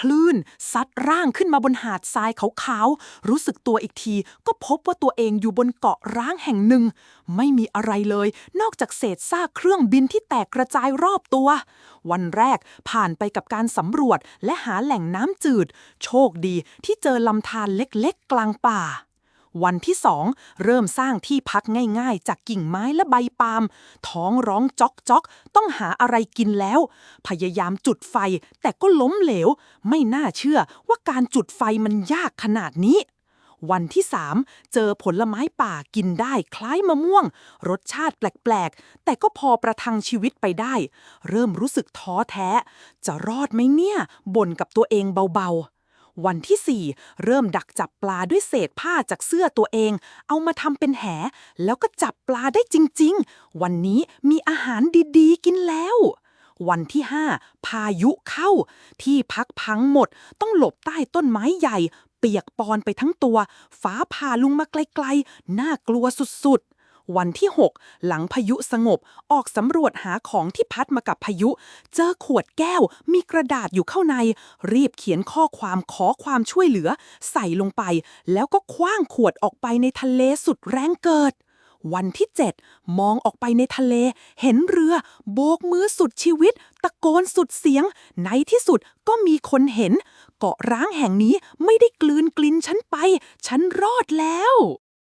คลื่น ซัดร่างขึ้นมาบนหาดทรายขาวๆ รู้สึกตัวอีกที ก็พบว่าตัวเองอยู่บนเกาะร้างแห่งหนึ่ง ไม่มีอะไรเลย นอกจากเศษซากเครื่องบินที่แตกกระจายรอบตัว วันแรกผ่านไปกับการสำรวจและหาแหล่งน้ำจืด โชคดีที่เจอลำธารเล็กๆ กลางป่า วันที่สองเริ่มสร้างที่พักง่ายๆ จากกิ่งไม้และใบปาล์มท้องร้องจอกจอกต้องหาอะไรกินแล้ว พยายามจุดไฟแต่ก็ล้มเหลว ไม่น่าเชื่อว่าการจุดไฟมันยากขนาดนี้วันที่สามเจอผลไม้ป่ากินได้คล้ายมะม่วง รสชาติแปลกๆ แต่ก็พอประทังชีวิตไปได้ เริ่มรู้สึกท้อแท้ จะรอดไหมเนี่ยบ่นกับตัวเองเบาๆ วันที่ 4 เริ่มดักจับปลาด้วยเศษผ้าจากเสื้อตัวเอง เอามาทำเป็นแห แล้วก็จับปลาได้จริง ๆ วันนี้มีอาหารดีๆ กินแล้ว วันที่ 5 พายุเข้า ที่พักพังหมด ต้องหลบใต้ต้นไม้ใหญ่ เปียกปอนไปทั้งตัว ฟ้าผ่าลุงมาไกลๆ น่ากลัวสุดๆ วันที่ 6 หลังพายุสงบ ออกสำรวจหาของที่พัดมากับพายุ เจอขวดแก้ว มีกระดาษอยู่เข้าใน รีบเขียนข้อความขอความช่วยเหลือ ใส่ลงไป แล้วก็คว้างขวดออกไปในทะเลสุดแรงเกิดวันที่ 7 มองออกไปในทะเล เห็นเรือ โบกมือสุดชีวิต ตะโกนสุดเสียง ในที่สุดก็มีคนเห็น เกาะร้างแห่งนี้ไม่ได้กลืนกลินฉันไป ฉันรอดแล้ว